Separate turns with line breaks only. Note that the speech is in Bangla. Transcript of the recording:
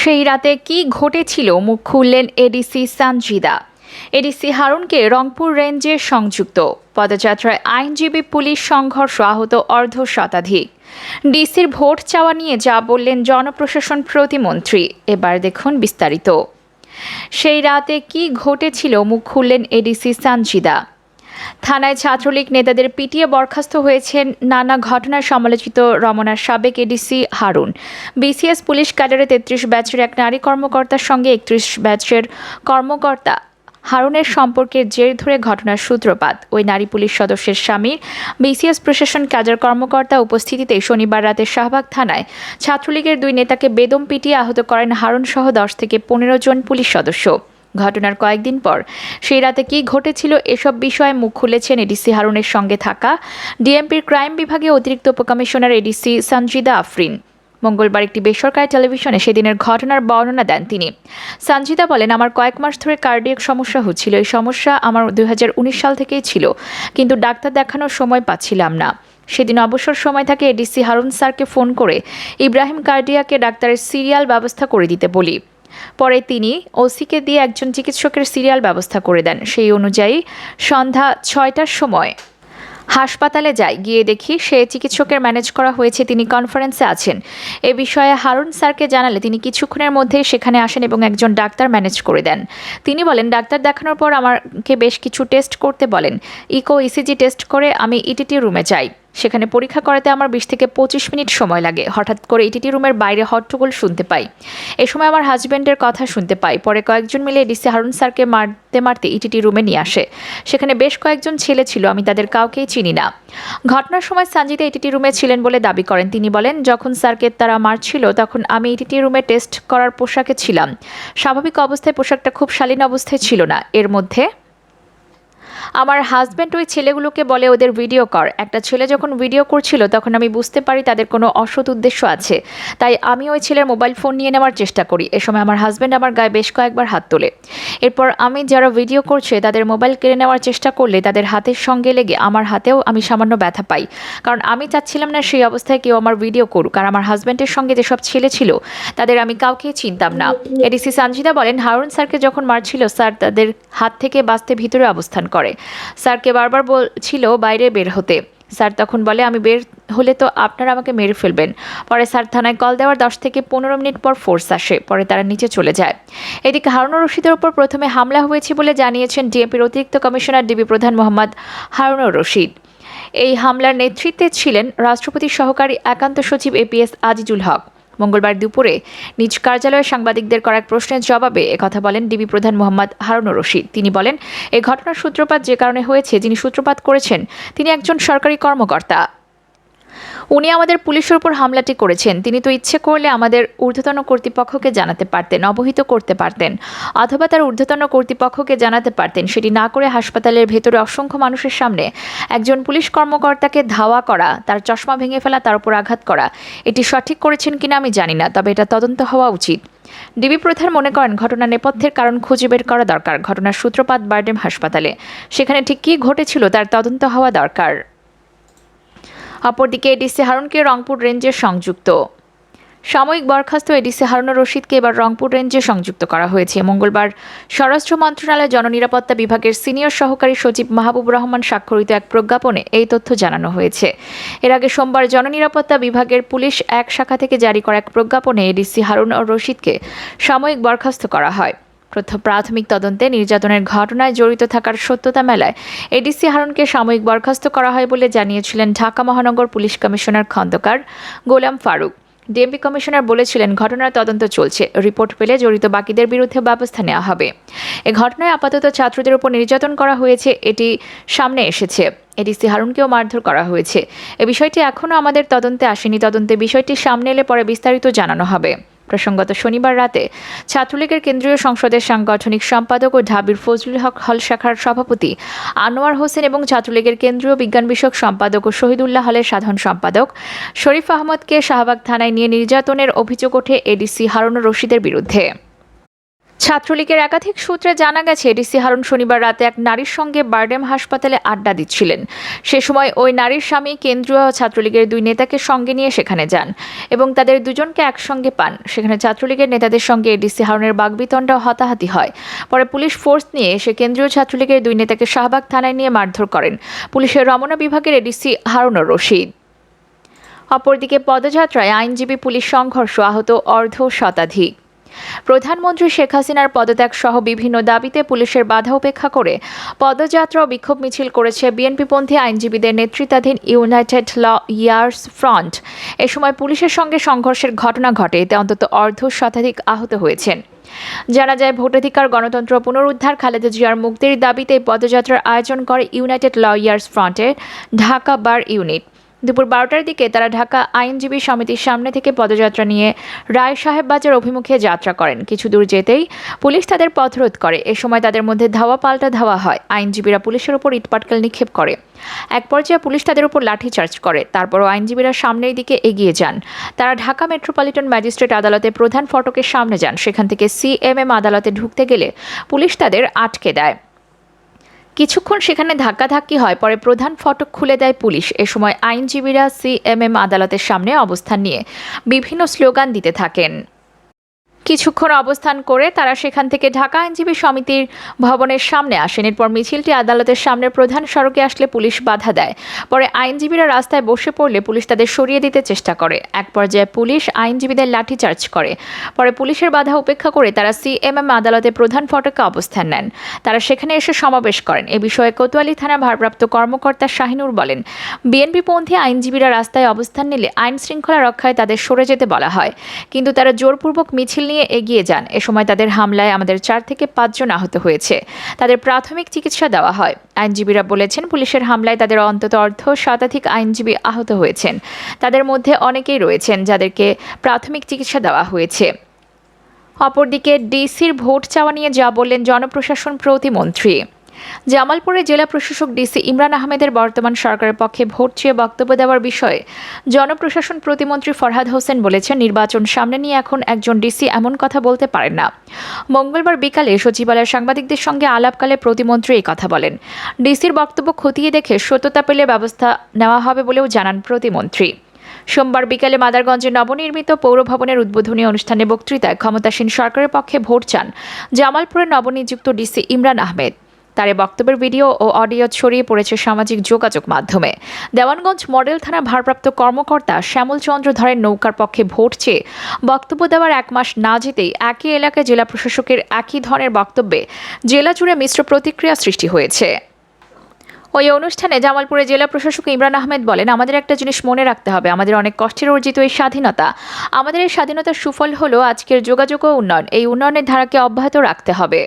সেই রাতে কি ঘটেছিল মুখ খুললেন এডিসি সানজিদা। এডিসি হারুনকে রংপুর রেঞ্জে সংযুক্ত। পদযাত্রায় আইনজীবী পুলিশ সংঘর্ষ আহত অর্ধ শতাধিক। ডিসির ভোট চাওয়া নিয়ে যা বললেন জনপ্রশাসন প্রতিমন্ত্রী, এবার দেখুন বিস্তারিত। সেই রাতে কি ঘটেছিল মুখ খুললেন এডিসি সানজিদা। থানায় ছাত্রলীগ নেতাদের পিটিয়ে বরখাস্ত হয়েছেন নানা ঘটনায় সমালোচিত রমনার সাবেক এডিসি হারুন। বিসিএস পুলিশ ক্যাডারে তেত্রিশ ব্যাচের এক নারী কর্মকর্তার সঙ্গে একত্রিশ ব্যাচের কর্মকর্তা হারুনের সম্পর্কের জের ধরে ঘটনার সূত্রপাত। ওই নারী পুলিশ সদস্যের স্বামীর বিসিএস প্রশাসন ক্যাডার কর্মকর্তা উপস্থিতিতে শনিবার রাতে শাহবাগ থানায় ছাত্রলীগের দুই নেতাকে বেদম পিটিয়ে আহত করেন হারুন সহ দশ থেকে পনেরো জন পুলিশ সদস্য। ঘটনার কয়েকদিন পর। সেই রাতে কী ঘটেছিল এসব বিষয়ে মুখ খুলেছেন এডিসি হারুনের সঙ্গে থাকা ডিএমপির ক্রাইম বিভাগে অতিরিক্ত উপকমিশনার এডিসি সঞ্জিদা আফরিন। মঙ্গলবার একটি বেসরকারি টেলিভিশনে সেদিনের ঘটনার বর্ণনা দেন তিনি। সঞ্জিদা বলেন, আমার কয়েক মাস ধরে কার্ডিয়াক সমস্যা হচ্ছিল। এই সমস্যা আমার দুই হাজার উনিশ সাল থেকেই ছিল, কিন্তু ডাক্তার দেখানোর সময় পাচ্ছিলাম না। সেদিন অবসর সময় থাকে এডিসি হারুন স্যারকে ফোন করে, ইব্রাহিম কার্ডিয়াকে ডাক্তারের সিরিয়াল ব্যবস্থা করে দিতে বলি। পরে তিনি ওসিকে দিয়ে একজন চিকিৎসকের সিরিয়াল ব্যবস্থা করে দেন। সেই অনুযায়ী সন্ধ্যা ছয়টার সময় হাসপাতালে যাই গিয়ে দেখি সে চিকিৎসকের ম্যানেজ করা হয়েছে, তিনি কনফারেন্সে আছেন। এ বিষয়ে হারুন স্যারকে জানালে তিনি কিছুক্ষণের মধ্যেই সেখানে আসেন এবং একজন ডাক্তার ম্যানেজ করে দেন। তিনি বলেন, ডাক্তার দেখানোর পর আমাকে বেশ কিছু টেস্ট করতে বলেন। ইকো ইসিজি টেস্ট করে আমি ইটিটি রুমে যাই। সেখানে পরীক্ষা করাতে আমার বিশ থেকে পঁচিশ মিনিট সময় লাগে। হঠাৎ করে ইটিটি রুমের বাইরে হট্টগোল শুনতে পাই। এ সময় আমার হাজব্যান্ডের কথা শুনতে পাই। পরে কয়েকজন মিলে ডিসি হারুন স্যারকে মারতে মারতে ইটিটি রুমে নিয়ে আসে। সেখানে বেশ কয়েকজন ছেলে ছিল, আমি তাদের কাউকেই চিনি না। ঘটনার সময় সানজিদা ইটিটি রুমে ছিলেন বলে দাবি করেন। তিনি বলেন, যখন স্যারকে তারা মারছিল, তখন আমি ইটিটি রুমে টেস্ট করার পোশাকে ছিলাম। স্বাভাবিক অবস্থায় পোশাকটা খুব শালীন অবস্থায় ছিল না। এর মধ্যে আমার হাজব্যান্ড ওই ছেলেগুলোকে বলে ওদের ভিডিও কর একটা ছেলে যখন ভিডিও করছিল, তখন আমি বুঝতে পারি তাদের কোনো অসৎ উদ্দেশ্য আছে। তাই আমি ওই ছেলের মোবাইল ফোন নিয়ে নেওয়ার চেষ্টা করি। এ সময় আমার হাজব্যান্ড আমার গায়ে বেশ কয়েকবার হাত তোলে। এরপর আমি যারা ভিডিও করছে, তাদের মোবাইল কেড়ে নেওয়ার চেষ্টা করলে তাদের হাতের সঙ্গে লেগে আমার হাতেও আমি সামান্য ব্যথা পাই। কারণ আমি চাচ্ছিলাম না সেই অবস্থায় কেউ আমার ভিডিও করুক। আর আমার হাজব্যান্ডের সঙ্গে যেসব ছেলে ছিল, তাদের আমি কাউকে চিনতাম না। এডিসি সঞ্জিদা বলেন, হারুন স্যারকে যখন মারছিল, স্যার তাদের হাত থেকে বাঁচতে ভিতরে অবস্থান করে। স্যারকে বারবার বলছিল বাইরে বের হতে। স্যার তখন বলে, আমি বের হলে তো আপনারা আমাকে মেরে ফেলবেন। পরে স্যার থানায় কল দেওয়ার দশ থেকে পনেরো মিনিট পর ফোর্স আসে, পরে তারা নিচে চলে যায়। এদিকে হারুনুর রশিদের উপর প্রথমে হামলা হয়েছে বলে জানিয়েছেন ডিএমপির অতিরিক্ত কমিশনার ডিবি প্রধান মোহাম্মদ হারুনুর রশিদ। এই হামলার নেতৃত্বে ছিলেন রাষ্ট্রপতির সহকারী একান্ত সচিব এপিএস আজিজুল হক। মঙ্গলবার দুপুরে নিজ কার্যালয়ে সাংবাদিকদের করা এক প্রশ্নের জবাবে একথা বলেন ডিবি প্রধান মোহাম্মদ হারুনুর রশিদ। তিনি বলেন, এ ঘটনার সূত্রপাত যে কারণে হয়েছে, যিনি সূত্রপাত করেছেন, তিনি একজন সরকারি কর্মকর্তা। উনি আমাদের পুলিশের উপর হামলাটি করেছেন। তিনি তো ইচ্ছে করলে আমাদের ঊর্ধ্বতন কর্তৃপক্ষকে জানাতে পারতেন, অবহিত করতে পারতেন, অথবা তার ঊর্ধ্বতন কর্তৃপক্ষকে জানাতে পারতেন। সেটি না করে হাসপাতালের ভেতরে অসংখ্য মানুষের সামনে একজন পুলিশ কর্মকর্তাকে ধাওয়া করা, তার চশমা ভেঙে ফেলা, তার উপর আঘাত করা, এটি সঠিক করেছেন কিনা আমি জানি না, তবে এটা তদন্ত হওয়া উচিত। ডিবি প্রধান মনে করেন, ঘটনা নেপথ্যের কারণ খুঁজে বের করা দরকার। ঘটনার সূত্রপাত বারডেম হাসপাতালে। সেখানে ঠিক কী ঘটেছিল তার তদন্ত হওয়া দরকার। অপরদিকে এডিসি হারুনকে রংপুর রেঞ্জে সংযুক্ত। সাময়িক বরখাস্ত এডিসি হারুন রশিদকে এবার রংপুর রেঞ্জে সংযুক্ত করা হয়েছে। মঙ্গলবার স্বরাষ্ট্র মন্ত্রণালয় জননিরাপত্তা বিভাগের সিনিয়র সহকারী সচিব মাহবুব রহমান স্বাক্ষরিত এক প্রজ্ঞাপনে এই তথ্য জানানো হয়েছে। এর আগে সোমবার জননিরাপত্তা বিভাগের পুলিশ এক শাখা থেকে জারি করা এক প্রজ্ঞাপনে এডিসি হারুন ও রশিদকে সাময়িক বরখাস্ত করা হয়। প্রাথমিক তদন্তে নির্যাতনের ঘটনায় জড়িত থাকার সত্যতা মেলায় এডিসি হারুনকে সাময়িক বরখাস্ত করা হয় বলে জানিয়েছিলেন ঢাকা মহানগর police commissioner Khondokar Golam Faruk. DMP commissioner বলেছিলেন, ঘটনার তদন্ত চলছে। রিপোর্ট পেলে জড়িত বাকিদের বিরুদ্ধে ব্যবস্থা নেওয়া হবে। এ ঘটনায় আপাতত ছাত্রদের উপর নির্যাতন করা হয়েছে, এটি সামনে এসেছে। এডিসি হারুনকেও মারধর করা হয়েছে। এ বিষয়টি এখনও আমাদের তদন্তে আসেনি। তদন্তে বিষয়টি সামনে এলে পরে বিস্তারিত জানানো হবে। প্রসঙ্গত শনিবার রাতে ছাত্রলীগের কেন্দ্রীয় সংসদের সাংগঠনিক সম্পাদক ও ঢাবির ফজলুল হক হল শাখার সভাপতি আনোয়ার হোসেন এবং ছাত্রলীগের কেন্দ্রীয় বিজ্ঞান বিষয়ক সম্পাদক ও শহীদুল্লাহ হলের সাধারণ সম্পাদক শরীফ আহমদকে শাহবাগ থানায় নিয়ে নির্যাতনের অভিযোগ ওঠে এডিসি হারুন রশিদের বিরুদ্ধে। ছাত্রলীগের একাধিক সূত্রে জানা গেছে ডিসি হারুন শনিবার রাতে এক নারীর সঙ্গে বারডেম হাসপাতালে আড্ডা দিচ্ছিলেন। সে সময় ওই নারীর স্বামী কেন্দ্রীয় ছাত্রলীগের দুই নেতাকে সঙ্গে নিয়ে সেখানে যান এবং তাদের দুজনকে একসঙ্গে পান। সেখানে ছাত্রলীগের নেতাদের সঙ্গে ডিসি হারুনের বাগবিতণ্ডা হতাহতি হয়। পরে পুলিশ ফোর্স নিয়ে এসে কেন্দ্রীয় ছাত্রলীগের দুই নেতাকে শাহবাগ থানায় নিয়ে মারধর করেন। পুলিশের রমনা বিভাগের এডিসি হারুনুর রশিদ। অপরদিকে পদযাত্রায় আইনজীবী পুলিশ সংঘর্ষ, আহত অর্ধ শতাধিক। প্রধানমন্ত্রী শেখ হাসিনার পদত্যাগ সহ বিভিন্ন দাবিতে পুলিশের বাধা উপেক্ষা করে পদযাত্রা ও বিক্ষোভ মিছিল করেছে বিএনপিপন্থী আইনজীবীদের নেতৃত্বাধীন ইউনাইটেড ল ইয়ার্স ফ্রন্ট। এ সময় পুলিশের সঙ্গে সংঘর্ষের ঘটনা ঘটে। এতে অন্তত অর্ধ শতাধিক আহত হয়েছেন। জানা যায়, ভোটাধিকার, গণতন্ত্র পুনরুদ্ধার, খালেদা জিয়ার মুক্তির দাবিতে পদযাত্রার আয়োজন করে ইউনাইটেড ল ইয়ার্স ফ্রন্টের ঢাকা বার ইউনিট। দুপুর বারোটার দিকে তারা ঢাকা আইনজীবী সমিতির সামনে থেকে পদযাত্রা নিয়ে রায় সাহেব বাজার অভিমুখে যাত্রা করেন। কিছু দূর যেতেই পুলিশ তাদের পথরোধ করে। এ সময় তাদের মধ্যে ধাওয়া পাল্টা ধাওয়া হয়। আইনজীবীরা পুলিশের ওপর ইটপাটকেল নিক্ষেপ করে। এক পর্যায়ে পুলিশ তাদের উপর লাঠিচার্জ করে। তারপরও আইনজীবীরা সামনের দিকে এগিয়ে যান। তারা ঢাকা মেট্রোপলিটন ম্যাজিস্ট্রেট আদালতে প্রধান ফটকের সামনে যান। সেখান থেকে সিএমএম আদালতে ঢুকতে গেলে পুলিশ তাদের আটকে দেয়। কিছুক্ষণ সেখানে ধাক্কাধাক্কি হয়, পরে প্রধান ফটক খুলে দেয় পুলিশ। এ সময় আইনজীবীরা সিএমএম আদালতের সামনে অবস্থান নিয়ে বিভিন্ন স্লোগান দিতে থাকেন। কিছুক্ষণ অবস্থান করে তারা সেখান থেকে ঢাকা আইনজীবী সমিতির ভবনের সামনে আসেন। এরপর মিছিলটি আদালতের সামনে প্রধান সড়কে আসলে পুলিশ বাধা দেয়। পরে আইনজীবীরা রাস্তায় বসে পড়লে পুলিশ তাদের সরিয়ে দিতে চেষ্টা করে। এক পর্যায়ে পুলিশ আইনজীবীদের লাঠিচার্জ করে। পরে পুলিশের বাধা উপেক্ষা করে তারা সিএমএম আদালতে প্রধান ফটকে অবস্থান নেন। তারা সেখানে এসে সমাবেশ করেন। এ বিষয়ে কোতোয়ালি থানা ভারপ্রাপ্ত কর্মকর্তা শাহিনুর বলেন বিএনপিপন্থী আইনজীবীরা রাস্তায় অবস্থান নিলে আইন শৃঙ্খলা রক্ষায় তাদের সরে যেতে বলা হয়। কিন্তু তারা জোরপূর্বক মিছিল নিয়ে এগিয়ে যান। এ সময় তাদের হামলায় আমাদের চার থেকে পাঁচজন আহত হয়েছে। তাদের প্রাথমিক চিকিৎসা দেওয়া হয়। আইনজীবীরা বলেছেন, পুলিশের হামলায় তাদের অন্তত অর্ধ শতাধিক আইনজীবী আহত হয়েছেন। তাদের মধ্যে অনেকেই রয়েছেন যাদেরকে প্রাথমিক চিকিৎসা দেওয়া হয়েছে। অপরদিকে, ডিসির ভোট চাওয়া নিয়ে যা বললেন জনপ্রশাসন প্রতিমন্ত্রী। জামালপুরে জেলা প্রশাসক ডিসি ইমরান আহমেদের বর্তমান সরকারের পক্ষে ভোট চেয়ে বক্তব্য দেওয়ার বিষয়ে জনপ্রশাসন প্রতিমন্ত্রী ফরহাদ হোসেন বলেছেন, নির্বাচন সামনে নিয়ে এখন একজন ডিসি এমন কথা বলতে পারেন না। মঙ্গলবার বিকালে সচিবালয়ের সাংবাদিকদের সঙ্গে আলাপকালে প্রতিমন্ত্রী এই কথা বলেন। ডিসির বক্তব্য খতিয়ে দেখে সত্যতা পেলে ব্যবস্থা নেওয়া হবে বলেও জানান প্রতিমন্ত্রী। সোমবার বিকেলে মাদারগঞ্জে নবনির্মিত পৌর ভবনের উদ্বোধনী অনুষ্ঠানে বক্তৃতায় ক্ষমতাসীন সরকারের পক্ষে ভোট চান জামালপুরের নবনিযুক্ত ডিসি ইমরান আহমেদ। তার এই বক্তব্যের ভিডিও ও অডিও ছড়িয়ে পড়েছে সামাজিক যোগাযোগ মাধ্যমে। দেওয়ানগঞ্জ মডেল থানা ভারপ্রাপ্ত কর্মকর্তা শ্যামল চন্দ্র ধরের নৌকার পক্ষে ভোট চেয়ে বক্তব্য দেওয়ার এক মাস না যেতেই একই এলাকায় জেলা প্রশাসকের একই ধরনের বক্তব্যে জেলা জুড়ে মিশ্র প্রতিক্রিয়া সৃষ্টি হয়েছে। ওই অনুষ্ঠানে জামালপুরে জেলা প্রশাসক ইমরান আহমেদ বলেন, আমাদের একটা জিনিস মনে রাখতে হবে। আমাদের অনেক কষ্টের অর্জিত এই স্বাধীনতা। আমাদের এই স্বাধীনতার সুফল হলো আজকের যোগাযোগ ও উন্নয়ন। এই উন্নয়নের ধারাকে অব্যাহত রাখতে হবে।